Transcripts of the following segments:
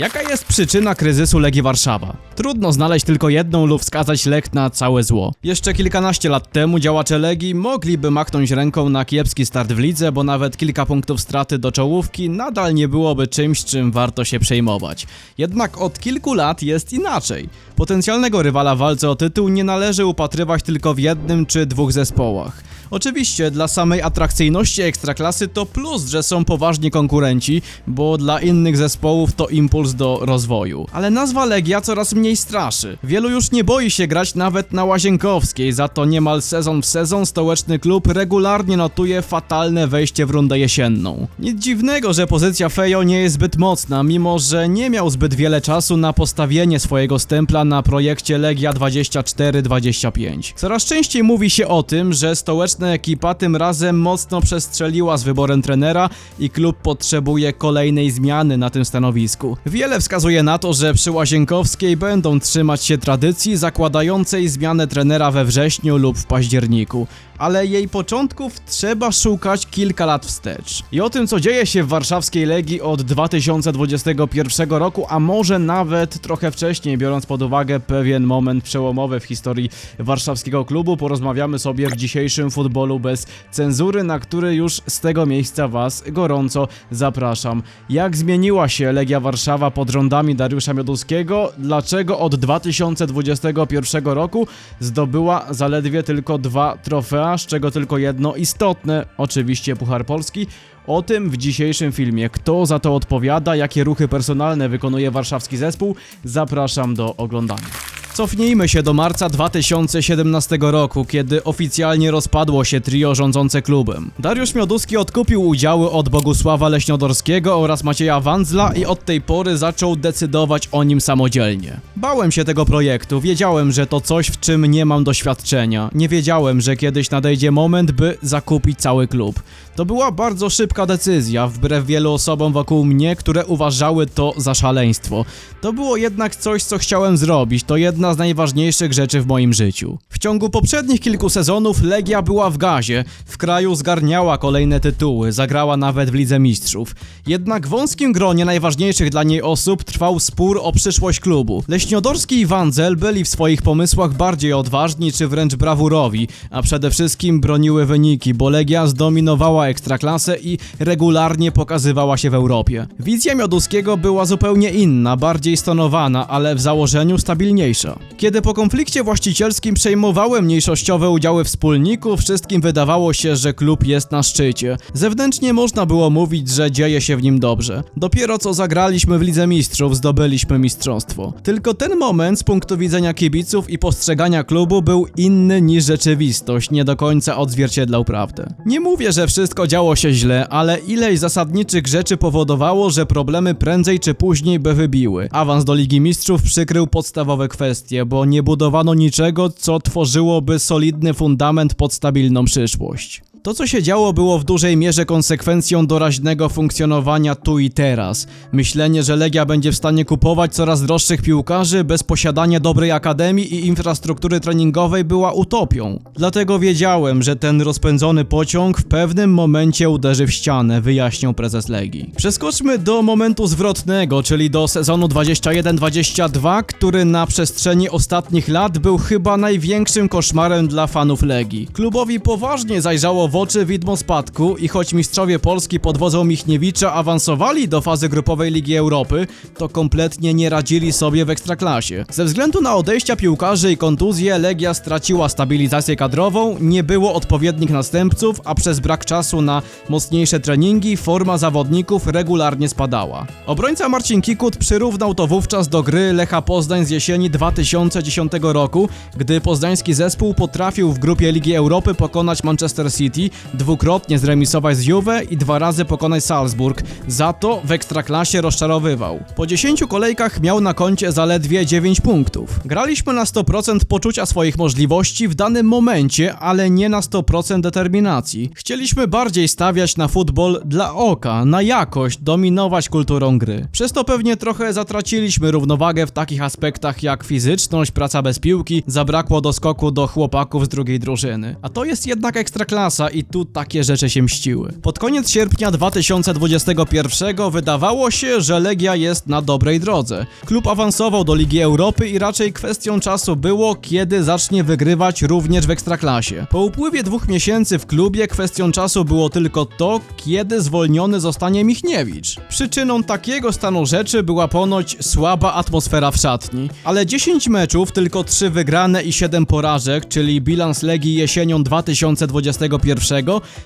Jaka jest przyczyna kryzysu Legii Warszawa? Trudno znaleźć tylko jedną lub wskazać lek na całe zło. Jeszcze kilkanaście lat temu działacze Legii mogliby machnąć ręką na kiepski start w lidze, bo nawet kilka punktów straty do czołówki nadal nie byłoby czymś, czym warto się przejmować. Jednak od kilku lat jest inaczej. Potencjalnego rywala w walce o tytuł nie należy upatrywać tylko w jednym czy dwóch zespołach. Oczywiście dla samej atrakcyjności ekstraklasy to plus, że są poważni konkurenci, bo dla innych zespołów to impuls do rozwoju. Ale nazwa Legia coraz mniej straszy. Wielu już nie boi się grać nawet na Łazienkowskiej, za to niemal sezon w sezon stołeczny klub regularnie notuje fatalne wejście w rundę jesienną. Nic dziwnego, że pozycja Fejo nie jest zbyt mocna, mimo że nie miał zbyt wiele czasu na postawienie swojego stempla na projekcie Legia 24-25. Coraz częściej mówi się o tym, że stołeczna ekipa tym razem mocno przestrzeliła z wyborem trenera i klub potrzebuje kolejnej zmiany na tym stanowisku. Wiele wskazuje na to, że przy Łazienkowskiej będą trzymać się tradycji zakładającej zmianę trenera we wrześniu lub w październiku ale jej początków trzeba szukać kilka lat wstecz. I o tym, co dzieje się w warszawskiej Legii od 2021 roku, a może nawet trochę wcześniej, biorąc pod uwagę pewien moment przełomowy w historii warszawskiego klubu, porozmawiamy sobie w dzisiejszym futbolu bez cenzury, na który już z tego miejsca Was gorąco zapraszam. Jak zmieniła się Legia Warszawa pod rządami Dariusza Mioduskiego? Dlaczego od 2021 roku zdobyła zaledwie tylko dwa trofea, z czego tylko jedno istotne, oczywiście Puchar Polski. O tym w dzisiejszym filmie. Kto za to odpowiada, jakie ruchy personalne wykonuje warszawski zespół, zapraszam do oglądania. Cofnijmy się do marca 2017 roku, kiedy oficjalnie rozpadło się trio rządzące klubem. Dariusz Mioduski odkupił udziały od Bogusława Leśniodorskiego oraz Macieja Wandzla i od tej pory zaczął decydować o nim samodzielnie. Bałem się tego projektu, wiedziałem, że to coś, w czym nie mam doświadczenia. Nie wiedziałem, że kiedyś nadejdzie moment, by zakupić cały klub. To była bardzo szybka decyzja, wbrew wielu osobom wokół mnie, które uważały to za szaleństwo. To było jednak coś, co chciałem zrobić, to jedna z najważniejszych rzeczy w moim życiu. W ciągu poprzednich kilku sezonów Legia była w gazie, w kraju zgarniała kolejne tytuły, zagrała nawet w Lidze Mistrzów. Jednak w wąskim gronie najważniejszych dla niej osób trwał spór o przyszłość klubu. Leśniodorski i Wandzel byli w swoich pomysłach bardziej odważni czy wręcz brawurowi, a przede wszystkim broniły wyniki, bo Legia zdominowała ekstraklasę i regularnie pokazywała się w Europie. Wizja Mioduskiego była zupełnie inna, bardziej stonowana, ale w założeniu stabilniejsza. Kiedy po konflikcie właścicielskim przejmowałem mniejszościowe udziały wspólników, wszystkim wydawało się, że klub jest na szczycie. Zewnętrznie można było mówić, że dzieje się w nim dobrze. Dopiero co zagraliśmy w Lidze Mistrzów, zdobyliśmy mistrzostwo. Tylko ten moment z punktu widzenia kibiców i postrzegania klubu był inny niż rzeczywistość, nie do końca odzwierciedlał prawdę. Nie mówię, że wszystko działo się źle, ale ileś zasadniczych rzeczy powodowało, że problemy prędzej czy później by wybiły. Awans do Ligi Mistrzów przykrył podstawowe kwestie, bo nie budowano niczego, co tworzyłoby solidny fundament pod stabilną przyszłość. To, co się działo, było w dużej mierze konsekwencją doraźnego funkcjonowania tu i teraz. Myślenie, że Legia będzie w stanie kupować coraz droższych piłkarzy bez posiadania dobrej akademii i infrastruktury treningowej była utopią. Dlatego wiedziałem, że ten rozpędzony pociąg w pewnym momencie uderzy w ścianę, wyjaśniał prezes Legii. Przeskoczmy do momentu zwrotnego, czyli do sezonu 21-22, który na przestrzeni ostatnich lat był chyba największym koszmarem dla fanów Legii. Klubowi poważnie zajrzało w oczy widmo spadku i choć mistrzowie Polski pod wodzą Michniewicza awansowali do fazy grupowej Ligi Europy, to kompletnie nie radzili sobie w ekstraklasie. Ze względu na odejścia piłkarzy i kontuzje Legia straciła stabilizację kadrową, nie było odpowiednich następców, a przez brak czasu na mocniejsze treningi forma zawodników regularnie spadała. Obrońca Marcin Kikut przyrównał to wówczas do gry Lecha Poznań z jesieni 2010 roku, gdy poznański zespół potrafił w grupie Ligi Europy pokonać Manchester City, dwukrotnie zremisować z Juve i dwa razy pokonać Salzburg. Za to w ekstraklasie rozczarowywał. Po 10 kolejkach miał na koncie zaledwie 9 punktów. Graliśmy na 100% poczucia swoich możliwości w danym momencie, ale nie na 100% determinacji. Chcieliśmy bardziej stawiać na futbol dla oka, na jakość, dominować kulturą gry. Przez to pewnie trochę zatraciliśmy równowagę w takich aspektach jak fizyczność, praca bez piłki, zabrakło doskoku do chłopaków z drugiej drużyny. A to jest jednak ekstraklasa i tu takie rzeczy się mściły. Pod koniec sierpnia 2021 wydawało się, że Legia jest na dobrej drodze. Klub awansował do Ligi Europy i raczej kwestią czasu było, kiedy zacznie wygrywać również w Ekstraklasie. Po upływie dwóch miesięcy w klubie kwestią czasu było tylko to, kiedy zwolniony zostanie Michniewicz. Przyczyną takiego stanu rzeczy była ponoć słaba atmosfera w szatni. Ale 10 meczów, tylko 3 wygrane i 7 porażek, czyli bilans Legii jesienią 2021,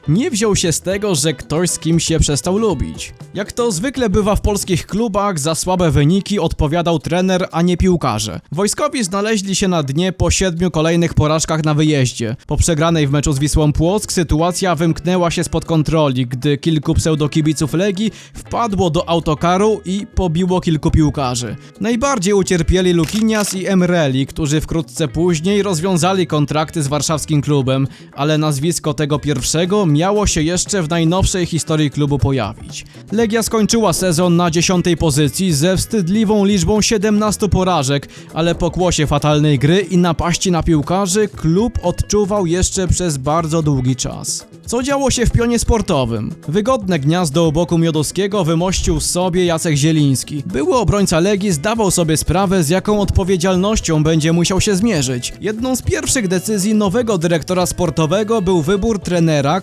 nie wziął się z tego, że ktoś z kim się przestał lubić. Jak to zwykle bywa w polskich klubach, za słabe wyniki odpowiadał trener, a nie piłkarze. Wojskowi znaleźli się na dnie po 7 kolejnych porażkach na wyjeździe. Po przegranej w meczu z Wisłą Płock sytuacja wymknęła się spod kontroli, gdy kilku pseudokibiców Legii wpadło do autokaru i pobiło kilku piłkarzy. Najbardziej ucierpieli Lukinias i Emreli, którzy wkrótce później rozwiązali kontrakty z warszawskim klubem, ale nazwisko tego pierwszego miało się jeszcze w najnowszej historii klubu pojawić. Legia skończyła sezon na 10 pozycji ze wstydliwą liczbą 17 porażek, ale po kłosie fatalnej gry i napaści na piłkarzy klub odczuwał jeszcze przez bardzo długi czas. Co działo się w pionie sportowym? Wygodne gniazdo u boku Miodowskiego wymościł sobie Jacek Zieliński. Były obrońca Legii zdawał sobie sprawę, z jaką odpowiedzialnością będzie musiał się zmierzyć. Jedną z pierwszych decyzji nowego dyrektora sportowego był wybór trenera,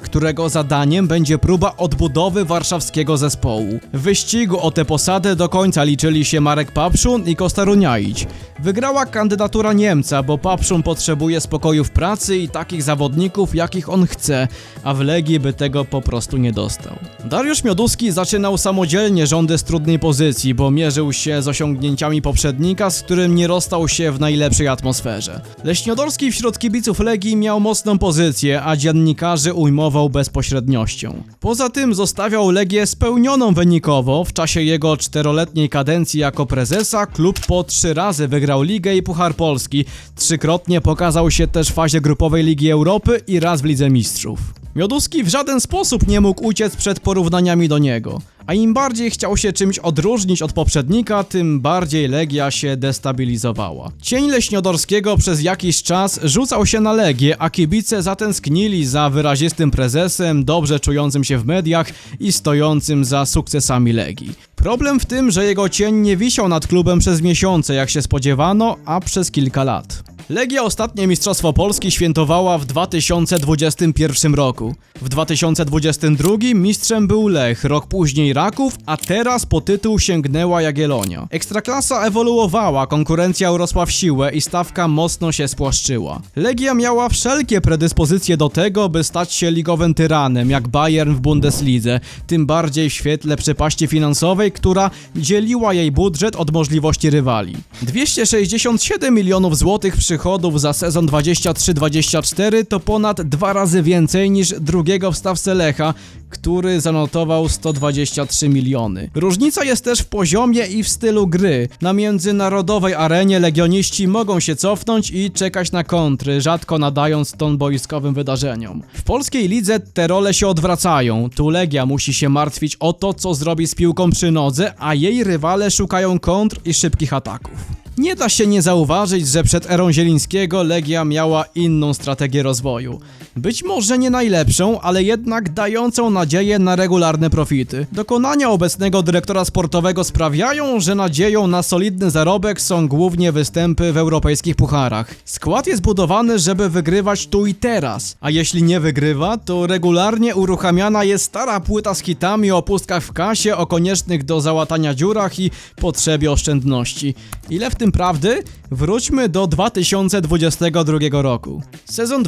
którego zadaniem będzie próba odbudowy warszawskiego zespołu. W wyścigu o tę posadę do końca liczyli się Marek Papszun i Kostaruniaić. Wygrała kandydatura Niemca, bo Papszun potrzebuje spokoju w pracy i takich zawodników, jakich on chce, a w Legii by tego po prostu nie dostał. Dariusz Mioduski zaczynał samodzielnie rządy z trudnej pozycji, bo mierzył się z osiągnięciami poprzednika, z którym nie rozstał się w najlepszej atmosferze. Leśniodorski wśród kibiców Legii miał mocną pozycję, a dziennikarzy ujmował bezpośredniością. Poza tym zostawiał Legię spełnioną wynikowo. W czasie jego czteroletniej kadencji jako prezesa klub po trzy razy wygrał Ligę i Puchar Polski. Trzykrotnie pokazał się też w fazie grupowej Ligi Europy i raz w Lidze Mistrzów. Mioduski w żaden sposób nie mógł uciec przed porównaniami do niego. A im bardziej chciał się czymś odróżnić od poprzednika, tym bardziej Legia się destabilizowała. Cień Leśniodorskiego przez jakiś czas rzucał się na Legię, a kibice zatęsknili za wyrazistym prezesem, dobrze czującym się w mediach i stojącym za sukcesami Legii. Problem w tym, że jego cień nie wisiał nad klubem przez miesiące, jak się spodziewano, a przez kilka lat. Legia ostatnie Mistrzostwo Polski świętowała w 2021 roku. W 2022 mistrzem był Lech, rok później Raków, a teraz po tytuł sięgnęła Jagiellonia. Ekstraklasa ewoluowała, konkurencja urosła w siłę i stawka mocno się spłaszczyła. Legia miała wszelkie predyspozycje do tego, by stać się ligowym tyranem, jak Bayern w Bundeslidze, tym bardziej w świetle przepaści finansowej, która dzieliła jej budżet od możliwości rywali. 267 milionów złotych przychodów za sezon 23-24 to ponad dwa razy więcej niż drugiego w stawce Lecha, który zanotował 123 miliony. Różnica jest też w poziomie i w stylu gry. Na międzynarodowej arenie legioniści mogą się cofnąć i czekać na kontry, rzadko nadając ton boiskowym wydarzeniom. W polskiej lidze te role się odwracają. Tu Legia musi się martwić o to, co zrobi z piłką przy nodze, a jej rywale szukają kontr i szybkich ataków. Nie da się nie zauważyć, że przed erą Zielińskiego Legia miała inną strategię rozwoju. Być może nie najlepszą, ale jednak dającą nadzieję na regularne profity. Dokonania obecnego dyrektora sportowego sprawiają, że nadzieją na solidny zarobek są głównie występy w europejskich pucharach. Skład jest budowany, żeby wygrywać tu i teraz, a jeśli nie wygrywa, to regularnie uruchamiana jest stara płyta z hitami o pustkach w kasie, o koniecznych do załatania dziurach i potrzebie oszczędności. Ile w tym prawdy? Wróćmy do 2022 roku. Sezon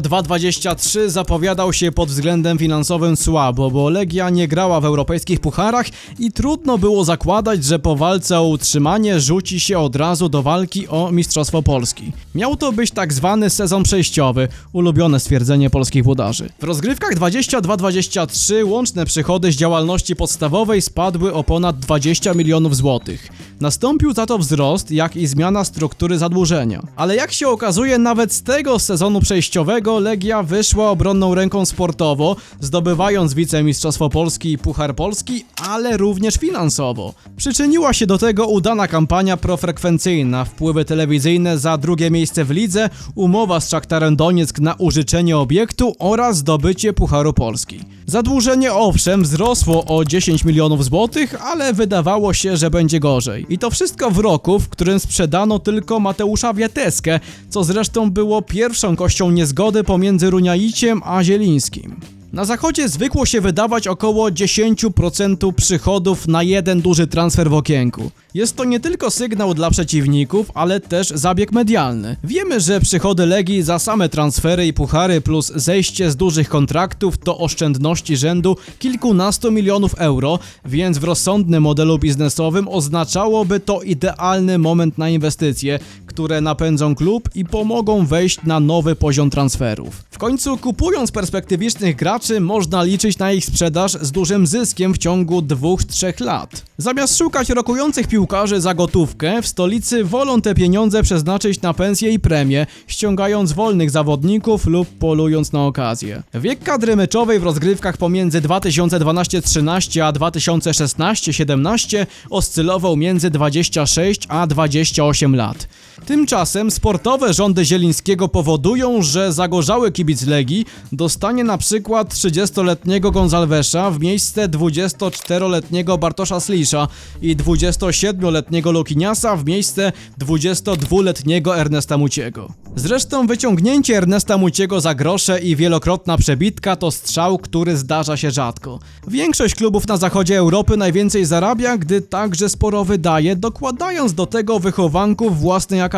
2022-23 zapowiadał się pod względem finansowym słabo, bo Legia nie grała w europejskich pucharach i trudno było zakładać, że po walce o utrzymanie rzuci się od razu do walki o Mistrzostwo Polski. Miał to być tak zwany sezon przejściowy, ulubione stwierdzenie polskich włodarzy. W rozgrywkach 22-23 łączne przychody z działalności podstawowej spadły o ponad 20 milionów złotych. Nastąpił za to wzrost, jak i zmiana struktury zadłużenia. Ale jak się okazuje, nawet z tego sezonu przejściowego Legia wyszła obronną ręką sportowo, zdobywając wicemistrzostwo Polski i Puchar Polski, ale również finansowo. Przyczyniła się do tego udana kampania profrekwencyjna, wpływy telewizyjne za drugie miejsce w lidze, umowa z Szaktarem Donieck na użyczenie obiektu oraz zdobycie Pucharu Polski. Zadłużenie owszem wzrosło o 10 milionów złotych, ale wydawało się, że będzie gorzej. I to wszystko w roku, w którym sprzedano tylko Mateusza Wiateskę, co zresztą było pierwszą kością niezgody pomiędzy Runiaiciem a Zielińskim. Na zachodzie zwykło się wydawać około 10% przychodów na jeden duży transfer w okienku. Jest to nie tylko sygnał dla przeciwników, ale też zabieg medialny. Wiemy, że przychody Legii za same transfery i puchary plus zejście z dużych kontraktów to oszczędności rzędu kilkunastu milionów euro, więc w rozsądnym modelu biznesowym oznaczałoby to idealny moment na inwestycje, które napędzą klub i pomogą wejść na nowy poziom transferów. W końcu kupując perspektywicznych graczy można liczyć na ich sprzedaż z dużym zyskiem w ciągu 2-3 lat. Zamiast szukać rokujących piłkarzy za gotówkę, w stolicy wolą te pieniądze przeznaczyć na pensje i premie, ściągając wolnych zawodników lub polując na okazję. Wiek kadry meczowej w rozgrywkach pomiędzy 2012-13 a 2016-17 oscylował między 26 a 28 lat. Tymczasem sportowe rządy Zielińskiego powodują, że zagorzały kibic Legii dostanie na przykład 30-letniego Gonzalwesza w miejsce 24-letniego Bartosza Slisza i 27-letniego Lukiniasa w miejsce 22-letniego Ernesta Muciego. Zresztą wyciągnięcie Ernesta Muciego za grosze i wielokrotna przebitka to strzał, który zdarza się rzadko. Większość klubów na zachodzie Europy najwięcej zarabia, gdy także sporo wydaje, dokładając do tego wychowanków własnej akademii.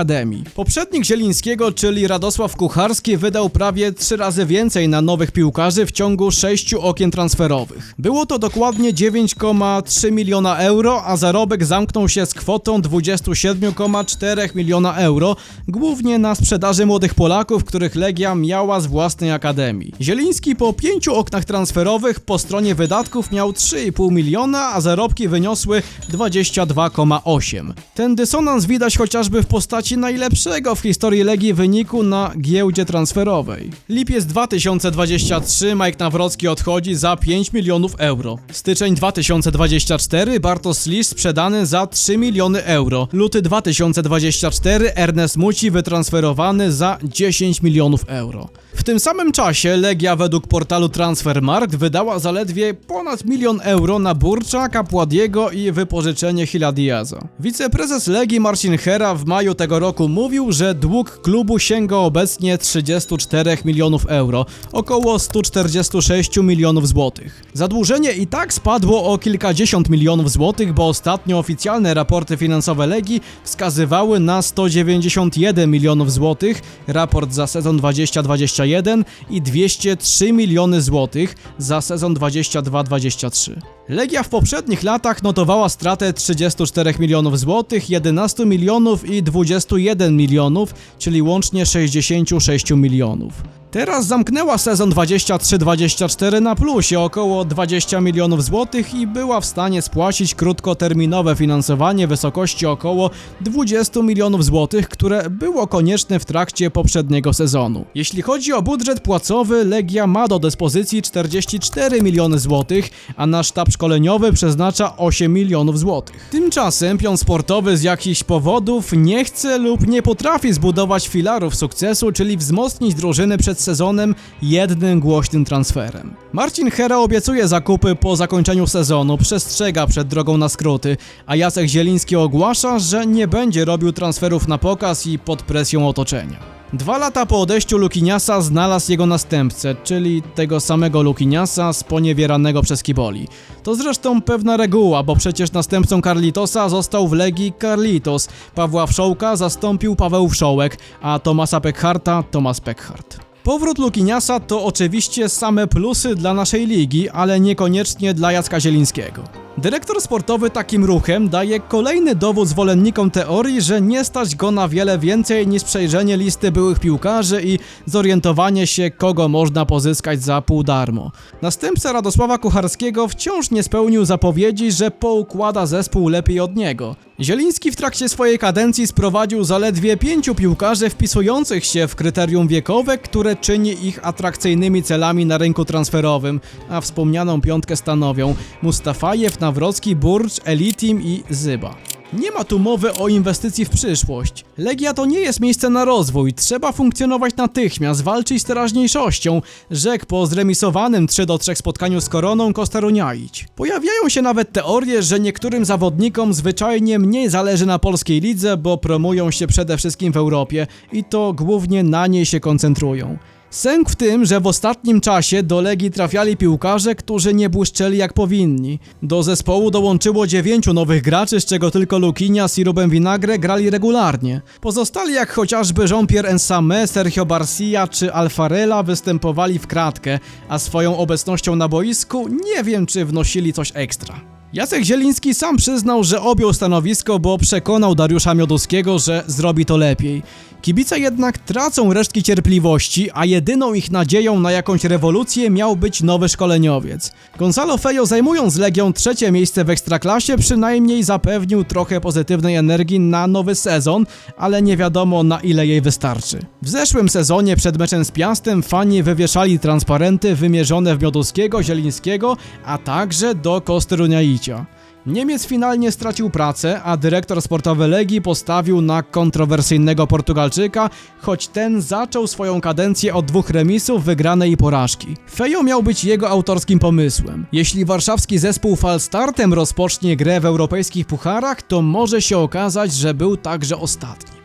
Poprzednik Zielińskiego, czyli Radosław Kucharski, wydał prawie trzy razy więcej na nowych piłkarzy w ciągu sześciu okien transferowych. Było to dokładnie 9,3 miliona euro, a zarobek zamknął się z kwotą 27,4 miliona euro, głównie na sprzedaży młodych Polaków, których Legia miała z własnej akademii. Zieliński po pięciu oknach transferowych po stronie wydatków miał 3,5 miliona, a zarobki wyniosły 22,8. Ten dysonans widać chociażby w postaci najlepszego w historii Legii wyniku na giełdzie transferowej. Lipiec 2023 Mike Nawrocki odchodzi za 5 milionów euro. Styczeń 2024 Bartosz Slisz sprzedany za 3 miliony euro. Luty 2024 Ernest Muci wytransferowany za 10 milionów euro. W tym samym czasie Legia według portalu Transfermarkt wydała zaledwie ponad milion euro na Burcza, Kapładiego i wypożyczenie Hila Diaza. Wiceprezes Legii Marcin Hera w maju tego roku mówił, że dług klubu sięga obecnie 34 milionów euro, około 146 milionów złotych. Zadłużenie i tak spadło o kilkadziesiąt milionów złotych, bo ostatnio oficjalne raporty finansowe Legii wskazywały na 191 milionów złotych, raport za sezon 2021 i 203 miliony złotych za sezon 22-23. Legia w poprzednich latach notowała stratę 34 milionów złotych, 11 milionów i 21 milionów, czyli łącznie 66 milionów. Teraz zamknęła sezon 23-24 na plusie około 20 milionów złotych i była w stanie spłacić krótkoterminowe finansowanie w wysokości około 20 milionów złotych, które było konieczne w trakcie poprzedniego sezonu. Jeśli chodzi o budżet płacowy, Legia ma do dyspozycji 44 miliony złotych, a na sztab szkoleniowy przeznacza 8 milionów złotych. Tymczasem pion sportowy z jakichś powodów nie chce lub nie potrafi zbudować filarów sukcesu, czyli wzmocnić drużyny przed sezonem jednym głośnym transferem. Marcin Hera obiecuje zakupy po zakończeniu sezonu, przestrzega przed drogą na skróty, a Jacek Zieliński ogłasza, że nie będzie robił transferów na pokaz i pod presją otoczenia. Dwa lata po odejściu Lukiniasa znalazł jego następcę, czyli tego samego Lukiniasa sponiewieranego przez Kiboli. To zresztą pewna reguła, bo przecież następcą Carlitosa został w Legii Carlitos, Pawła Wszołka zastąpił Paweł Wszołek, a Tomasa Peckharta Tomas Peckhart. Powrót Lukiniasa to oczywiście same plusy dla naszej ligi, ale niekoniecznie dla Jacka Zielińskiego. Dyrektor sportowy takim ruchem daje kolejny dowód zwolennikom teorii, że nie stać go na wiele więcej niż przejrzenie listy byłych piłkarzy i zorientowanie się, kogo można pozyskać za pół darmo. Następca Radosława Kucharskiego wciąż nie spełnił zapowiedzi, że poukłada zespół lepiej od niego. Zieliński w trakcie swojej kadencji sprowadził zaledwie pięciu piłkarzy wpisujących się w kryterium wiekowe, które czyni ich atrakcyjnymi celami na rynku transferowym, a wspomnianą piątkę stanowią Mustafajew, Nawrocki, Burcz, Elitim i Zyba. Nie ma tu mowy o inwestycji w przyszłość. Legia to nie jest miejsce na rozwój, trzeba funkcjonować natychmiast, walczyć z teraźniejszością, rzekł po zremisowanym 3 do 3 spotkaniu z Koroną Kostaruniaić. Pojawiają się nawet teorie, że niektórym zawodnikom zwyczajnie mniej zależy na polskiej lidze, bo promują się przede wszystkim w Europie i to głównie na niej się koncentrują. Sęk w tym, że w ostatnim czasie do Legii trafiali piłkarze, którzy nie błyszczeli jak powinni. Do zespołu dołączyło dziewięciu nowych graczy, z czego tylko Lukinia i Ruben Vinagre grali regularnie. Pozostali jak chociażby Jean-Pierre Ensame, Sergio Barcia czy Alfarela występowali w kratkę, a swoją obecnością na boisku nie wiem czy wnosili coś ekstra. Jacek Zieliński sam przyznał, że objął stanowisko, bo przekonał Dariusza Mioduskiego, że zrobi to lepiej. Kibice jednak tracą resztki cierpliwości, a jedyną ich nadzieją na jakąś rewolucję miał być nowy szkoleniowiec. Gonzalo Fejo zajmując Legią trzecie miejsce w Ekstraklasie przynajmniej zapewnił trochę pozytywnej energii na nowy sezon, ale nie wiadomo na ile jej wystarczy. W zeszłym sezonie przed meczem z Piastem fani wywieszali transparenty wymierzone w Mioduskiego, Zielińskiego, a także do Kosteruniaicia. Niemiec finalnie stracił pracę, a dyrektor sportowy Legii postawił na kontrowersyjnego Portugalczyka, choć ten zaczął swoją kadencję od dwóch remisów, wygranej porażki. Fejo miał być jego autorskim pomysłem. Jeśli warszawski zespół Falstartem rozpocznie grę w europejskich pucharach, to może się okazać, że był także ostatni.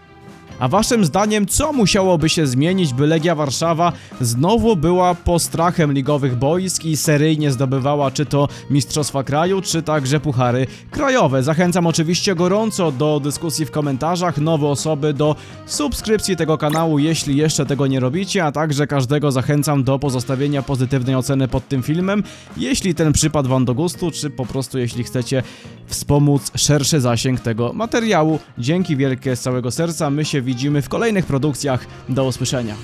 A waszym zdaniem, co musiałoby się zmienić, by Legia Warszawa znowu była postrachem ligowych boisk i seryjnie zdobywała czy to Mistrzostwa Kraju, czy także puchary krajowe? Zachęcam oczywiście gorąco do dyskusji w komentarzach, nowe osoby do subskrypcji tego kanału, jeśli jeszcze tego nie robicie, a także każdego zachęcam do pozostawienia pozytywnej oceny pod tym filmem, jeśli ten przypadł wam do gustu, czy po prostu jeśli chcecie wspomóc szerszy zasięg tego materiału. Dzięki wielkie z całego serca, my się widzimy w kolejnych produkcjach. Do usłyszenia.